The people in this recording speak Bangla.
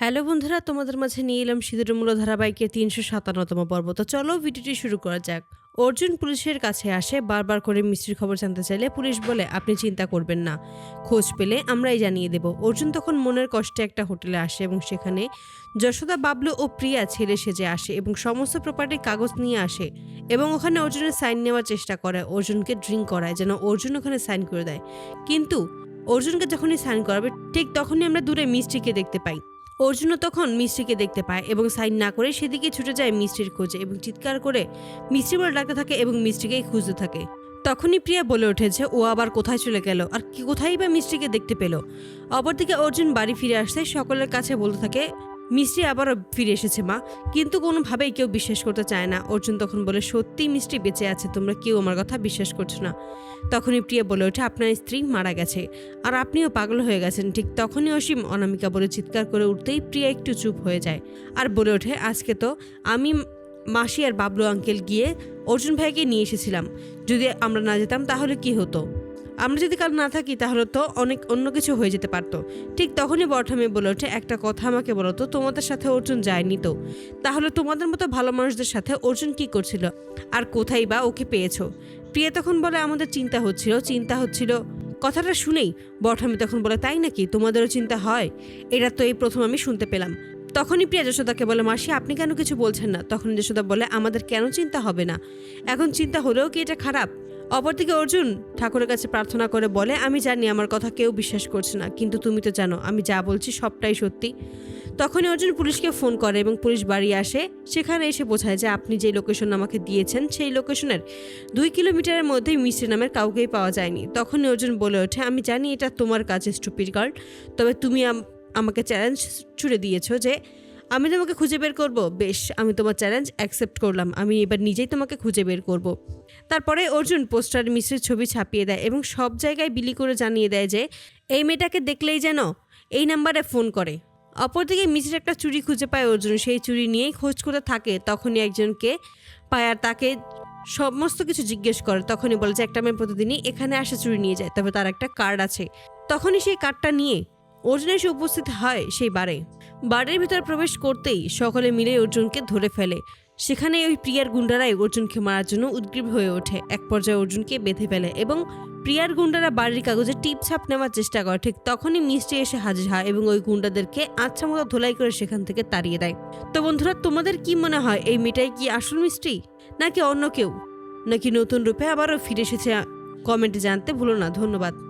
হ্যালো বন্ধুরা, তোমাদের মাঝে নিয়ে এলাম সিঁদুর মূল ধারাবাহিকের তিনশো সাতান্নতম পর্ব। তো চলো ভিডিওটি শুরু করা যাক। অর্জুন পুলিশের কাছে আসে, বারবার করে মিস্ত্রির খবর জানতে চাইলে পুলিশ বলে, আপনি চিন্তা করবেন না, খোঁজ পেলে আমরাই জানিয়ে দেব। অর্জুন তখন মনের কষ্টে একটা হোটেলে আসে এবং সেখানে যশোদা, বাবলু ও প্রিয়া ছেলে সেজে আসে এবং সমস্ত প্রপার্টির কাগজ নিয়ে আসে এবং ওখানে অর্জুনের সাইন নেওয়ার চেষ্টা করে, অর্জুনকে ড্রিঙ্ক করায়, যেন অর্জুন ওখানে সাইন করে দেয়। কিন্তু অর্জুনকে যখনই সাইন করাবে, ঠিক তখনই আমরা দূরে মিস্ত্রিকে দেখতে পাই। অর্জুনও তখন মিষ্টিকে দেখতে পায় এবং সাইন না করে সেদিকে ছুটে যায় মিষ্টির খোঁজে এবং চিৎকার করে মিষ্টি বলে ডাকতে থাকে এবং মিস্ত্রিকেই খুঁজতে থাকে। তখনই প্রিয়া বলে ওঠেছে ও আবার কোথায় চলে গেল আর কোথায় বা মিষ্টিকে দেখতে পেল। অপরদিকে অর্জুন বাড়ি ফিরে আসতে সকলের কাছে বলতে থাকে মিষ্টি আবারও ফিরে এসেছে, মা। কিন্তু কোনোভাবেই কেউ বিশ্বাস করতে চায় না। অর্জুন তখন বলে, সত্যি মিষ্টি বেঁচে আছে, তোমরা কেউ আমার কথা বিশ্বাস করছ না। তখনই প্রিয়া বলে ওঠে, আপনার স্ত্রী মারা গেছে, আর আপনিও পাগল হয়ে গেছেন। ঠিক তখনই অসীম অনামিকা বলে চিৎকার করে উঠতেই প্রিয়া একটু চুপ হয়ে যায় আর বলে ওঠে, আজকে তো আমি মাসি আর বাবলু আঙ্কেল গিয়ে অর্জুন ভাইকে নিয়ে এসেছিলাম। যদি আমরা না যেতাম তাহলে কি হতো? আমরা যদি কাল না থাকি তাহলে তো অনেক অন্য কিছু হয়ে যেতে পারতো। ঠিক তখনই বরঠামে বলে ওঠে, একটা কথা আমাকে বলো তো, তোমাদের সাথে অর্জুন যায়নি তো? তাহলে তোমাদের মতো ভালো মানুষদের সাথে অর্জুন কি করছিল? আর কোথায় বা ওকে পেয়েছ? প্রিয়া তখন বলে, আমাদের চিন্তা হচ্ছিল চিন্তা হচ্ছিল। কথাটা শুনেই বরঠামি তখন বলে, তাই নাকি? তোমাদেরও চিন্তা হয়? এটা তো এই প্রথম আমি শুনতে পেলাম। তখনই প্রিয়া যশোদাকে বলে, মাসি, আপনি কেন কিছু বলছেন না? তখন যশোদা বলে, আমাদের কেন চিন্তা হবে না? এখন চিন্তা হলেও কি এটা খারাপ? অপরদিকে অর্জুন ঠাকুরের কাছে প্রার্থনা করে বলে, আমি জানি আমার কথা কেউ বিশ্বাস করছে না, কিন্তু তুমি তো জানো, আমি যা বলছি সবটাই সত্যি। তখনই অর্জুন পুলিশকে ফোন করে এবং পুলিশ বাড়ি আসে। সেখানে এসে বোঝায় যে আপনি যে লোকেশন আমাকে দিয়েছেন, সেই লোকেশনের দুই কিলোমিটারের মধ্যেই মিষ্টি নামের কাউকেই পাওয়া যায়নি। তখনই অর্জুন বলে ওঠে, আমি জানি এটা তোমার কাছে স্টুপিড গার্ল তবে তুমি আম- আমাকে চ্যালেঞ্জ ছুড়ে দিয়েছ যে আমি তোমাকে খুঁজে বের করব। বেশ, আমি তোমার চ্যালেঞ্জ অ্যাকসেপ্ট করলাম। আমি এবার নিজেই তোমাকে খুঁজে বের করব। তারপরে অর্জুন পোস্টার মিশ্রের ছবি ছাপিয়ে দেয় এবং সব জায়গায় বিলি করে জানিয়ে দেয় যে, এই মেয়েটাকে দেখলেই যেন এই নাম্বারে ফোন করে। অপরদিকে মিশ্রের একটা চুরি খুঁজে পায় অর্জুন। সেই চুরি নিয়েই খোঁজ করতে থাকে। তখনই একজনকে পায় আর তাকে সমস্ত কিছু জিজ্ঞেস করে। তখনই বলে যে, একটা মেয়ে প্রতিদিনই এখানে আসে চুরি নিয়ে যায়। তবে তার একটা কার্ড আছে। তখনই সেই কার্ডটা নিয়ে অর্জুন এসে উপস্থিত হয় সেই বারে বাড়ির ভিতরে প্রবেশ করতেই সকলে মিলে অর্জুনকে ধরে ফেলে। সেখানে ওই প্রিয়ার গুন্ডারাই অর্জুনকে মারার জন্য উদ্গ্রীব হয়ে ওঠে। এক পর্যায়ে অর্জুনকে বেঁধে ফেলে এবং প্রিয়ার গুন্ডারা বাড়ির কাগজে টিপছাপ নেওয়ার চেষ্টা করে। ঠিক তখনই মিষ্টি এসে হাজির হয় এবং ওই গুন্ডাদেরকে আচ্ছা মতো ধোলাই করে সেখান থেকে তাড়িয়ে দেয়। তো বন্ধুরা, তোমাদের কি মনে হয়, এই মেয়েটাই কি আসল মিষ্টি, নাকি অন্য কেউ? নাকি নতুন রূপে আবারও ফিরে এসেছে? কমেন্টে জানতে ভুলো না। ধন্যবাদ।